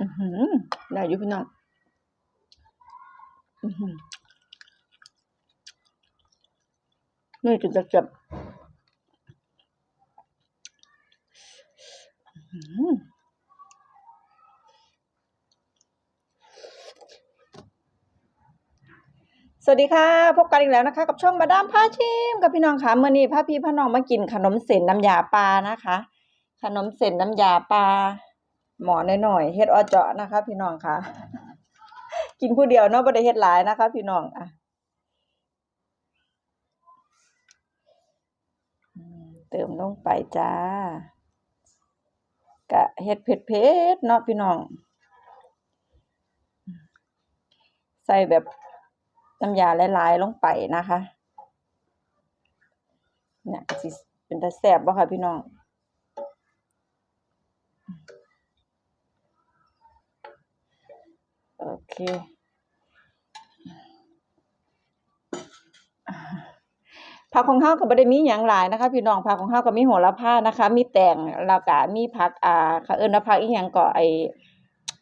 อือหือได้อยู่พี่น้องอือหือนี่จะจะจับอือสวัสดีค่ะ พบกันอีกแล้วนะคะ กับช่องมาดามพาชิมกับพี่น้องค่ะเมื่อนี้พาพี่พาน้องมากินขนมเส้นน้ำยาปลานะคะ ขนมเส้นน้ำยาปลา หมอน้อยๆเฮ็ดออเจาะนะคะ พี่น้องค่ะ กินผู้เดียวเนาะบ่ได้เฮ็ดหลายนะคะ พี่น้องอะเติมลงไปจ้ากะเฮ็ดเผ็ดๆเนาะพี่น้อง ใส่แบบน้ำยาหลายๆลงไปนะคะ เนี่ยสิเป็นตาแซ่บบ่ค่ะพี่น้อง โอเคผักของเฮาวก็บ่ได้มีหยังหลายนะคะ พี่น้องผักของเฮาวก็มีโหระพานะคะ มีแตงแล้วก็มีผักอ่าเขาเอิ้นว่าผักอีหยังก็ไอ้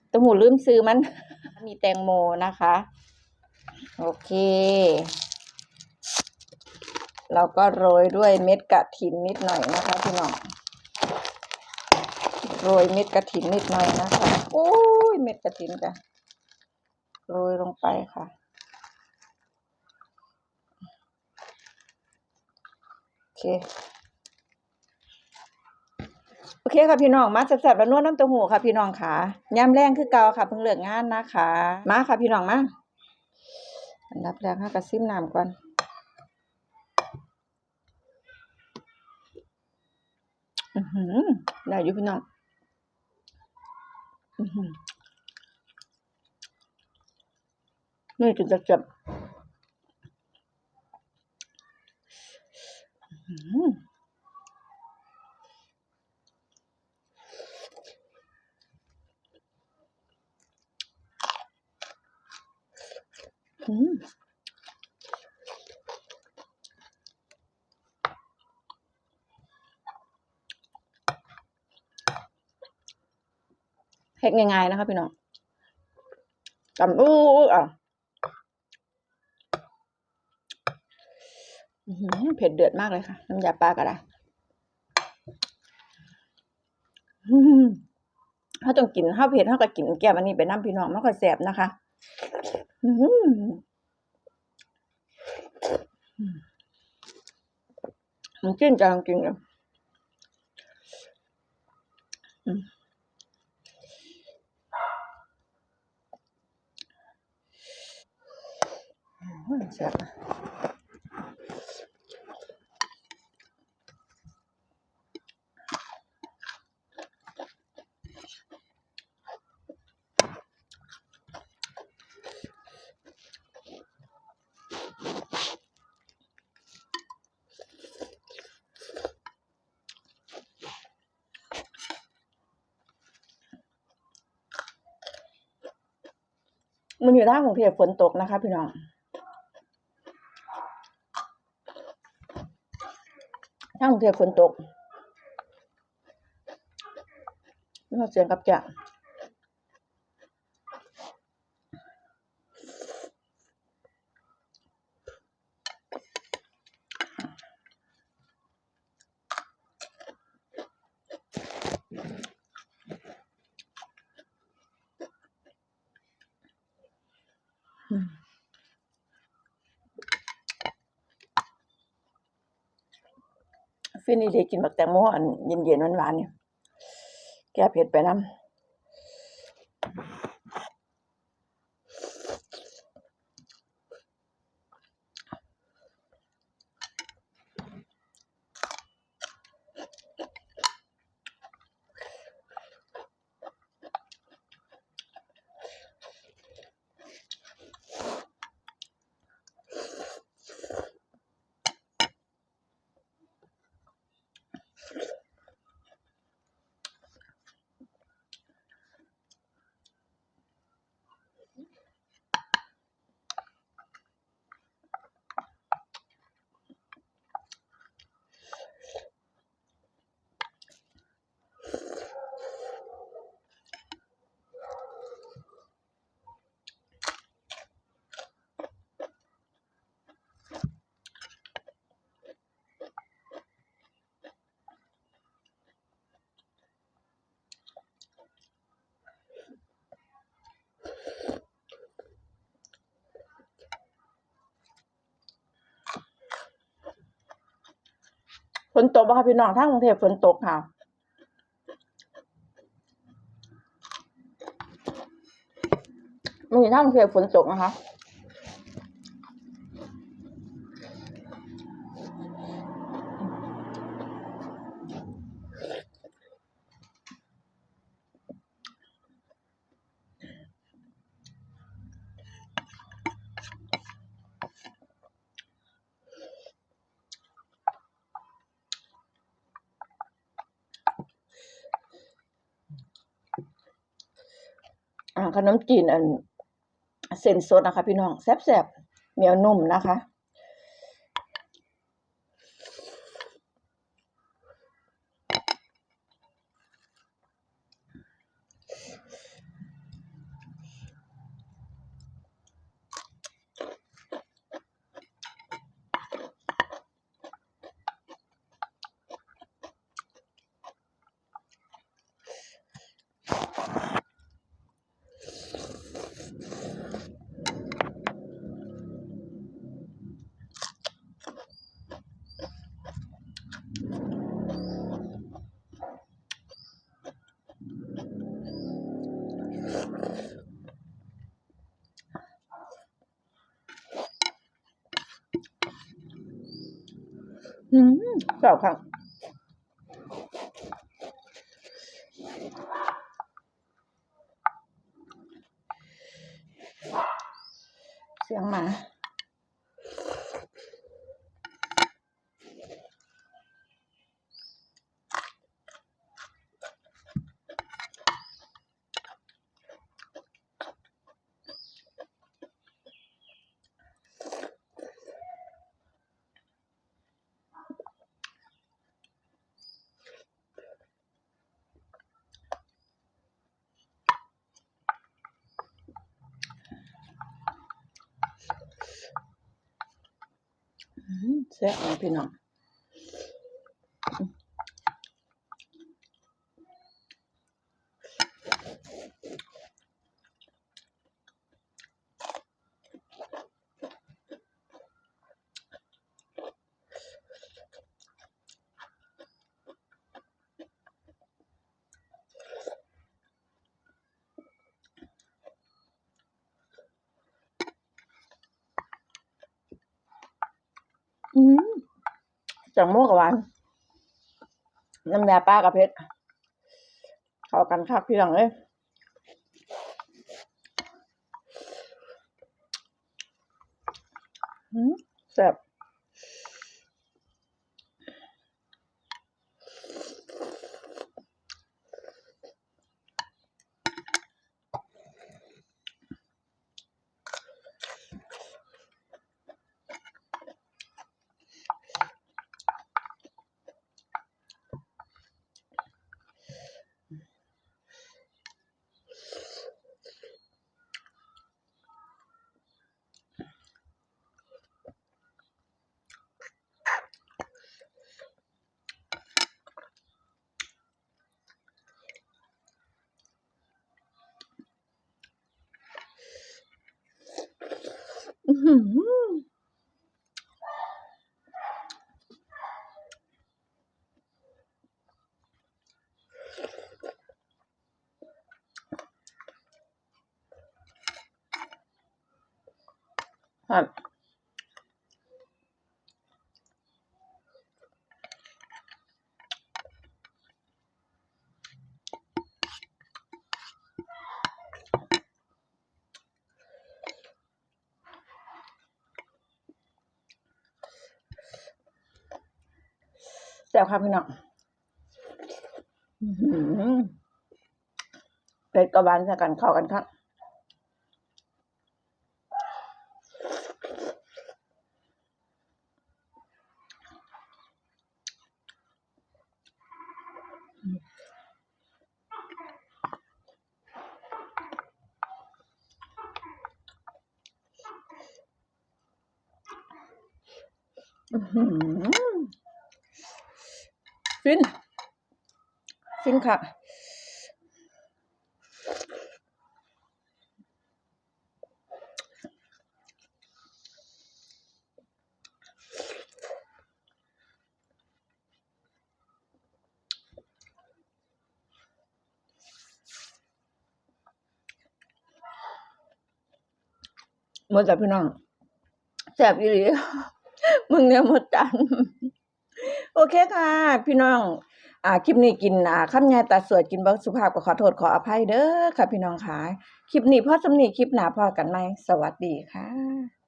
เต้าหู้ลืมชื่อมัน มีแตงโมนะคะ โอเค เราก็โรยด้วยเม็ดกระถินนิดหน่อยนะคะพี่น้องโรยเม็ดกระถินนิดหน่อยนะคะ โอ้ย เม็ดกระถินจ้ะ โรยลงไปค่ะ โอเค โอเคค่ะพี่น้อง มาแซ่บๆแล้วนวดน้ำเต้าหู้ค่ะพี่น้องค่ะย่ำแรงคือเก่าค่ะเพิ่งเลิกงานนะคะ มาค่ะพี่น้องมาอันดับแรกค่ะกระซิมน้ำก่อนอือหือได้อยู่พี่น้อง อือหือ นี่จะจะจับอื้อหืออืมเฮ็ดง่ายๆนะคะพี่น้องจำอู้อะอื้อหือ เผ็ดเดือดมากเลยค่ะ น้ำยาปลากระดาอื้อหือถ้าต้องกินข้าวเผ็ดเท่ากับกินแก้มอันนี้ไปน้ำพี่น้องมันก็แสบนะคะหืมันจิ้นจังจริงเลยอืมอืมแซ่บ มันอยู่ทางกรุงเทพฝนตกนะคะ พี่น้องทางกรุงเทพฝนตกนี่เสียงกับจะอืม ฟินนี่เด้กินบักแตงโมอันเย็นๆหวานๆเนี่ยแก้เผ็ดไปน้ำ ฝนตกบ่คะพี่น้องทางกรุงเทพฝนตกค่ะมีทางกรุงเทพฝนตกนะคะ ขนมจีนอันเส้นสดนะคะ พี่น้องแซ่บๆเหนียวนุ่มนะคะ อืมแซ่ แซ่บเลยพี่น้อง อืมจังม่วกับหวานน้ำยาปลากับเพชรเข้ากันครับพี่หลังเอ้ยอืมแซ่บ อื้อ แซ่บครับพี่น้องเผ็ดกับานใส่กันเข้ากันครับอื้อหือ ฟิน ฟินค่ะ หมดจ้ะพี่น้องแสบอีหลีมึงเนี่ยหมดจัน โอเคค่ะ พี่น้องอ่าคลิปนี้กินอ่าข้ามยายตาสวยกินบ่สุภาพก็ขอโทษขออภัยเด้อค่ะ พี่น้องค่ะคลิปนี้พอสำนีคลิปหนาพอกันไหมสวัสดีค่ะ